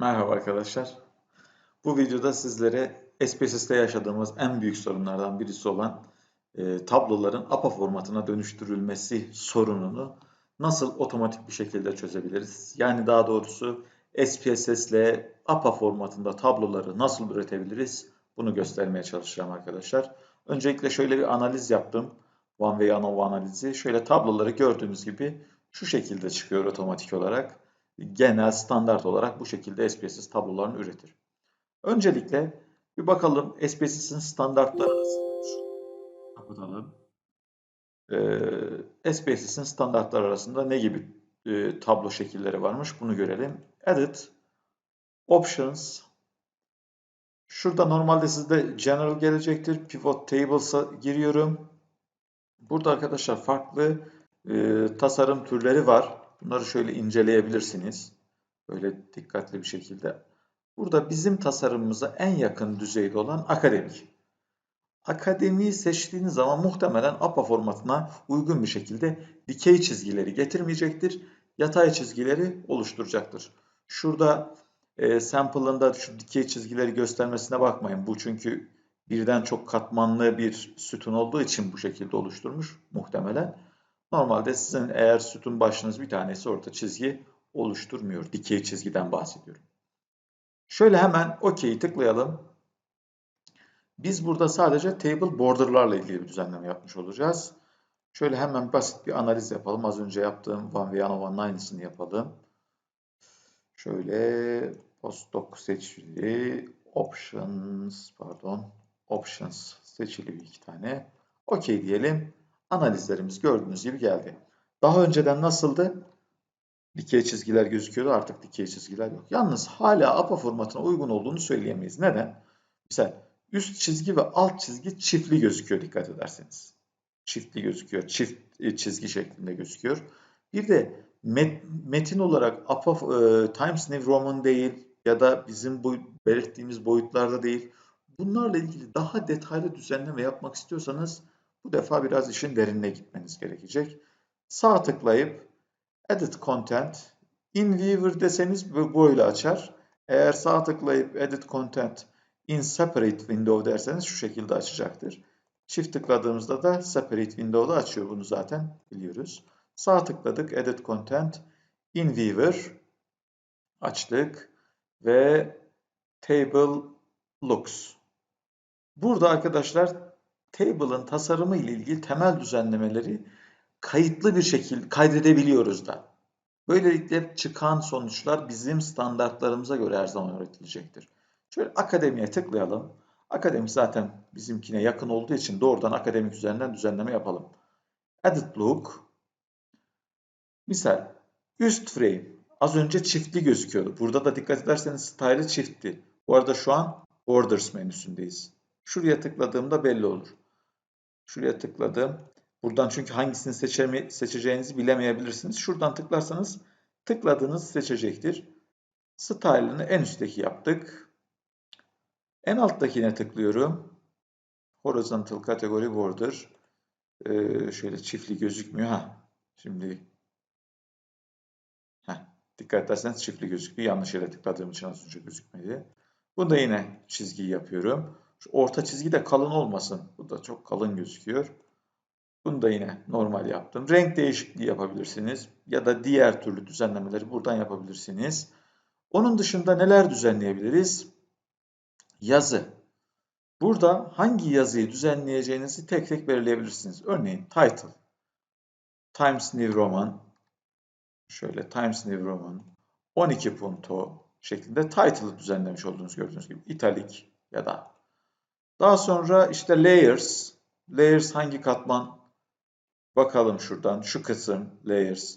Merhaba arkadaşlar. Bu videoda sizlere SPSS'te yaşadığımız en büyük sorunlardan birisi olan e, tabloların APA formatına dönüştürülmesi sorununu nasıl otomatik bir şekilde çözebiliriz? Yani daha doğrusu SPSS ile APA formatında tabloları nasıl üretebiliriz? Bunu göstermeye çalışacağım arkadaşlar. Öncelikle şöyle bir analiz yaptım. One way ANOVA analizi. Şöyle tabloları gördüğünüz gibi şu şekilde çıkıyor otomatik olarak genel standart olarak bu şekilde SPSS tablolarını üretir. Öncelikle bir bakalım SPSS'in standartları? Kapatalım. Ee, SPSS'in standartlar arasında ne gibi e, tablo şekilleri varmış bunu görelim. Edit, Options. Şurada normalde sizde General gelecektir. Pivot Tables'a giriyorum. Burada arkadaşlar farklı e, tasarım türleri var. Bunları şöyle inceleyebilirsiniz. Böyle dikkatli bir şekilde. Burada bizim tasarımımıza en yakın düzeyde olan akademik. Akademiyi seçtiğiniz zaman muhtemelen APA formatına uygun bir şekilde dikey çizgileri getirmeyecektir. Yatay çizgileri oluşturacaktır. Şurada e, sample'ında şu dikey çizgileri göstermesine bakmayın. Bu çünkü birden çok katmanlı bir sütun olduğu için bu şekilde oluşturmuş muhtemelen. Normalde sizin eğer sütun başınız bir tanesi orada çizgi oluşturmuyor. Dikey çizgiden bahsediyorum. Şöyle hemen OK'yi tıklayalım. Biz burada sadece table borderlarla ilgili bir düzenleme yapmış olacağız. Şöyle hemen basit bir analiz yapalım. Az önce yaptığım Van Vianova'nın aynısını yapalım. Şöyle postdoc seçili, options, pardon, options seçili bir iki tane. OK diyelim. Analizlerimiz gördüğünüz gibi geldi. Daha önceden nasıldı? Dikey çizgiler gözüküyordu. Artık dikey çizgiler yok. Yalnız hala APA formatına uygun olduğunu söyleyemeyiz. Neden? Mesela üst çizgi ve alt çizgi çiftli gözüküyor dikkat ederseniz. Çiftli gözüküyor. Çift e, çizgi şeklinde gözüküyor. Bir de met, metin olarak APA e, Times New Roman değil ya da bizim bu belirttiğimiz boyutlarda değil. Bunlarla ilgili daha detaylı düzenleme yapmak istiyorsanız bu defa biraz işin derinine gitmeniz gerekecek. Sağ tıklayıp Edit Content, In Viewer deseniz böyle açar. Eğer sağ tıklayıp Edit Content in Separate Window derseniz şu şekilde açacaktır. Çift tıkladığımızda da Separate Window'da açıyor. Bunu zaten biliyoruz. Sağ tıkladık Edit Content in Viewer açtık ve Table Looks. Burada arkadaşlar table'ın tasarımı ile ilgili temel düzenlemeleri kayıtlı bir şekilde kaydedebiliyoruz da. Böylelikle çıkan sonuçlar bizim standartlarımıza göre her zaman üretilecektir. Şöyle akademiye tıklayalım. Akademik zaten bizimkine yakın olduğu için doğrudan akademik üzerinden düzenleme yapalım. Edit look. Misal üst frame az önce çiftli gözüküyordu. Burada da dikkat ederseniz style'ı çiftti. Bu arada şu an borders menüsündeyiz. Şuraya tıkladığımda belli olur. Şuraya tıkladım. Buradan çünkü hangisini seçeceğinizi bilemeyebilirsiniz. Şuradan tıklarsanız tıkladığınız seçecektir. Style'ını en üstteki yaptık. En alttakine tıklıyorum. Horizontal Category Border. Ee, şöyle çiftli gözükmüyor. Ha, şimdi Heh, dikkat ederseniz çiftli gözüküyor. Yanlış yere tıkladığım için az önce gözükmedi. Bunda yine çizgiyi yapıyorum. Şu orta çizgi de kalın olmasın. Bu da çok kalın gözüküyor. Bunu da yine normal yaptım. Renk değişikliği yapabilirsiniz. Ya da diğer türlü düzenlemeleri buradan yapabilirsiniz. Onun dışında neler düzenleyebiliriz? Yazı. Burada hangi yazıyı düzenleyeceğinizi tek tek belirleyebilirsiniz. Örneğin title. Times New Roman. Şöyle Times New Roman. 12 punto şeklinde title'ı düzenlemiş olduğunuz gördüğünüz gibi. italik ya da. Daha sonra işte layers. Layers hangi katman? Bakalım şuradan. Şu kısım layers.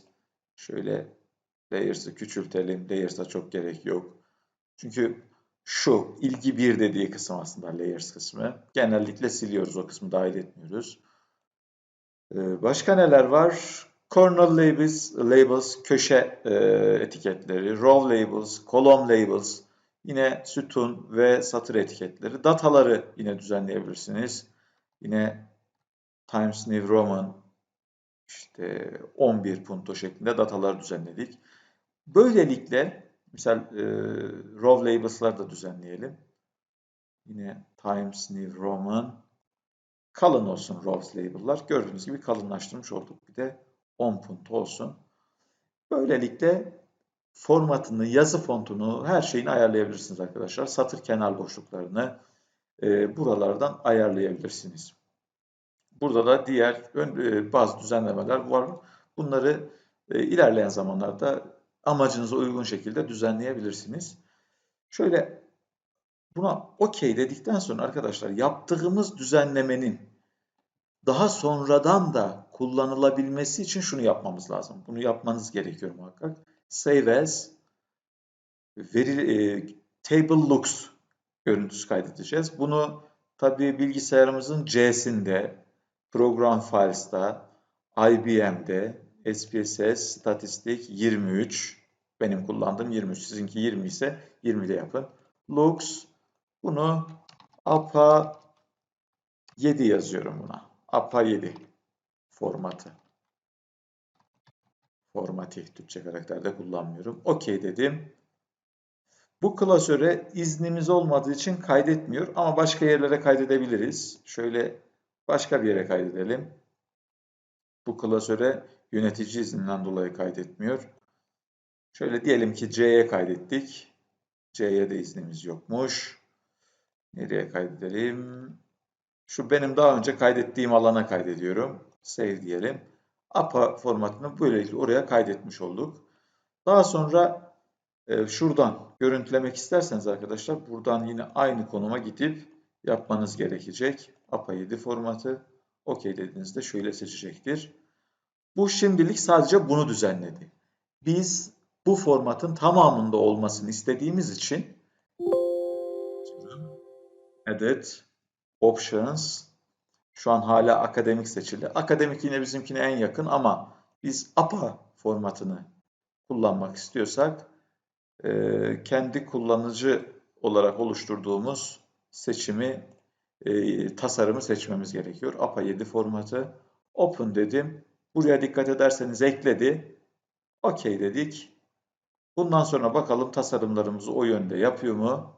Şöyle layers'ı küçültelim. Layers'a çok gerek yok. Çünkü şu ilgi bir dediği kısım aslında layers kısmı. Genellikle siliyoruz o kısmı dahil etmiyoruz. Ee, başka neler var? Corner labels, labels köşe e, etiketleri, row labels, column labels, yine sütun ve satır etiketleri. Dataları yine düzenleyebilirsiniz. Yine Times New Roman işte 11 punto şeklinde datalar düzenledik. Böylelikle Misal e, row labels'lar da düzenleyelim. Yine Times New Roman. Kalın olsun rows label'lar. Gördüğünüz gibi kalınlaştırmış olduk. Bir de 10 punt olsun. Böylelikle formatını, yazı fontunu, her şeyini ayarlayabilirsiniz arkadaşlar. Satır kenar boşluklarını e, buralardan ayarlayabilirsiniz. Burada da diğer ön, e, bazı düzenlemeler var. Bunları e, ilerleyen zamanlarda amacınıza uygun şekilde düzenleyebilirsiniz. Şöyle buna OK dedikten sonra arkadaşlar yaptığımız düzenlemenin daha sonradan da kullanılabilmesi için şunu yapmamız lazım. Bunu yapmanız gerekiyor muhakkak. Save as veri, e, table looks görüntüsü kaydedeceğiz. Bunu tabi bilgisayarımızın C'sinde, program files'ta, IBM'de, SPSS, statistik 23, benim kullandığım 23, sizinki 20 ise 20'de yapın. Looks, bunu APA 7 yazıyorum buna. APA 7 formatı. Formati Türkçe karakterde kullanmıyorum. OK dedim. Bu klasöre iznimiz olmadığı için kaydetmiyor ama başka yerlere kaydedebiliriz. Şöyle başka bir yere kaydedelim. Bu klasöre yönetici izninden dolayı kaydetmiyor. Şöyle diyelim ki C'ye kaydettik. C'ye de iznimiz yokmuş. Nereye kaydedelim? Şu benim daha önce kaydettiğim alana kaydediyorum. Save diyelim. APA formatını böylelikle oraya kaydetmiş olduk. Daha sonra e, şuradan görüntülemek isterseniz arkadaşlar buradan yine aynı konuma gidip yapmanız gerekecek. APA 7 formatı. OK dediğinizde şöyle seçecektir. Bu şimdilik sadece bunu düzenledi. Biz bu formatın tamamında olmasını istediğimiz için Edit, Options, şu an hala akademik seçili. Akademik yine bizimkine en yakın ama biz APA formatını kullanmak istiyorsak e, kendi kullanıcı olarak oluşturduğumuz seçimi, e, tasarımı seçmemiz gerekiyor. APA 7 formatı. Open dedim. Buraya dikkat ederseniz ekledi. OK dedik. Bundan sonra bakalım tasarımlarımızı o yönde yapıyor mu?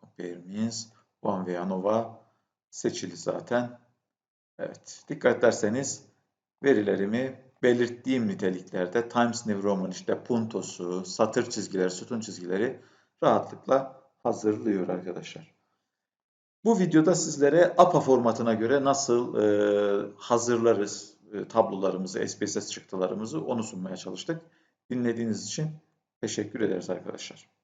Compare means One veya Nova seçili zaten. Evet, dikkat ederseniz verilerimi belirttiğim niteliklerde Times New Roman işte puntosu, satır çizgileri, sütun çizgileri rahatlıkla hazırlıyor arkadaşlar. Bu videoda sizlere APA formatına göre nasıl e, hazırlarız e, tablolarımızı, SPSS çıktılarımızı onu sunmaya çalıştık. Dinlediğiniz için teşekkür ederiz arkadaşlar.